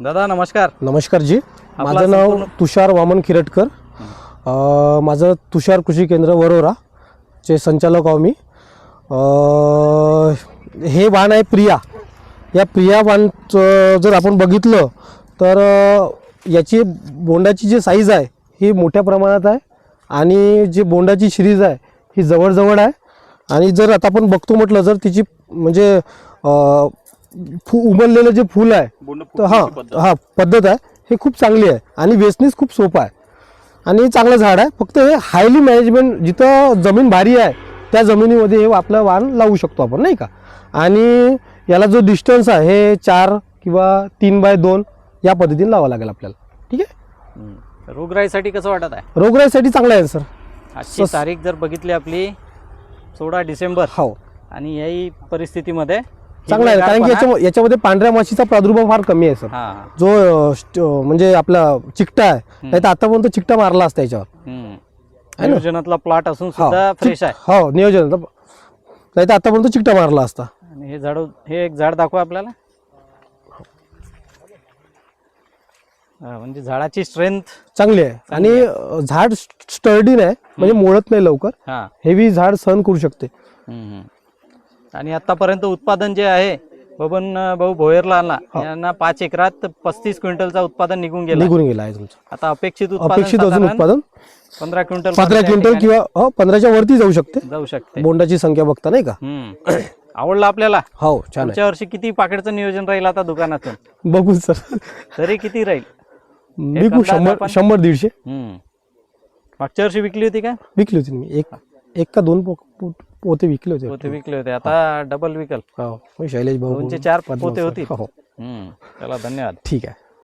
दादा नमस्कार. नमस्कार जी. माझं नाव तुषार वामन खिरटकर. अ, माझं तुषार कृषी केंद्र वरोरा चे संचालक आहो मी. अ, हे वाण आहे प्रिया. या प्रिया वाणचं जर आपण बघितलं तर अ, याची बोंडाची जी साईज आहे ही मोठ्या प्रमाणात आहे आणि जी बोंडाची शिरीज आहे ही जवळजवळ आहे. आणि जर आता आपण बघतो म्हटलं जर तिची म्हणजे अ, फु उमललेलं जे फूल आहे तर हां हां पद्धत आहे. हे खूप चांगली आहे. आणि वेचणीस खूप सोपं आहे. आणि चांगलं झाड आहे. फक्त हे हायली मॅनेजमेंट जिथं जमीन भारी आहे त्या जमिनीमध्ये हे आपलं वाण लावू शकतो आपण नाही का? आणि याला जो डिस्टन्स आहे हे चार किंवा तीन बाय दोन या पद्धतीने लावावं लागेल आपल्याला. ठीक आहे. रोगराईसाठी कसं वाटत आहे? रोगराईसाठी चांगलं आहे सर आजची तारीख जर बघितली आपली सोळा डिसेंबर. हो. आणि याही परिस्थितीमध्ये चांगलं आहे कारण की याच्यामध्ये पांढऱ्या माशीचा प्रादुर्भाव फार कमी आहे सर. हा. जो स्ट- म्हणजे आपला चिकटा आहे नाही तर आतापर्यंत चिकटा मारला असता याच्यावर. हम्म. नियोजनातला प्लॉट असून हो, सुद्धा फ्रेश चिक- आहे. हो नियोजन नाही तर आतापर्यंत चिकटा मारला असता. आणि हे झाड हे एक झाड दाखवा आपल्याला. हा, म्हणजे झाडाची स्ट्रेंथ चांगली आहे. आणि अ, झाड स्टर्डी नाही म्हणजे मोडत नाही लवकर. हा. हेवी झाड सहन करू शकते. हम्म. आणि आतापर्यंत उत्पादन जे आहे बबन भाऊ भोयरला आणला यांना पाच एकरात पस्तीस क्विंटलचा उत्पादन निघून गेला. निघून गेला आहे तुमचं. आता अपेक्षित उत्पादन अपेक्षित अजून उत्पादन? पंधरा क्विंटल पंधरा क्विंटल किंवा हो पंधराच्या वरती जाऊ शकते. जाऊ शकते. बोंडाची संख्या बघता नाही का. आवडलं आपल्याला? हो छान पुढच्या वर्षी किती पाकिटचं नियोजन राहील आता दुकानातून? बघू सर. तरी किती राहील? विकू शंभर शंभर दीडशे. मागच्या वर्षी विकली होती का? विकली होती मी. एक एक का दोन पोते विकले होते. पोते विकले होते. आता डबल विकल. हो. शैलेश भाऊ दोनचे चार पोते. होतील हो हो. हम्म. चला धन्यवाद. ठीक आहे.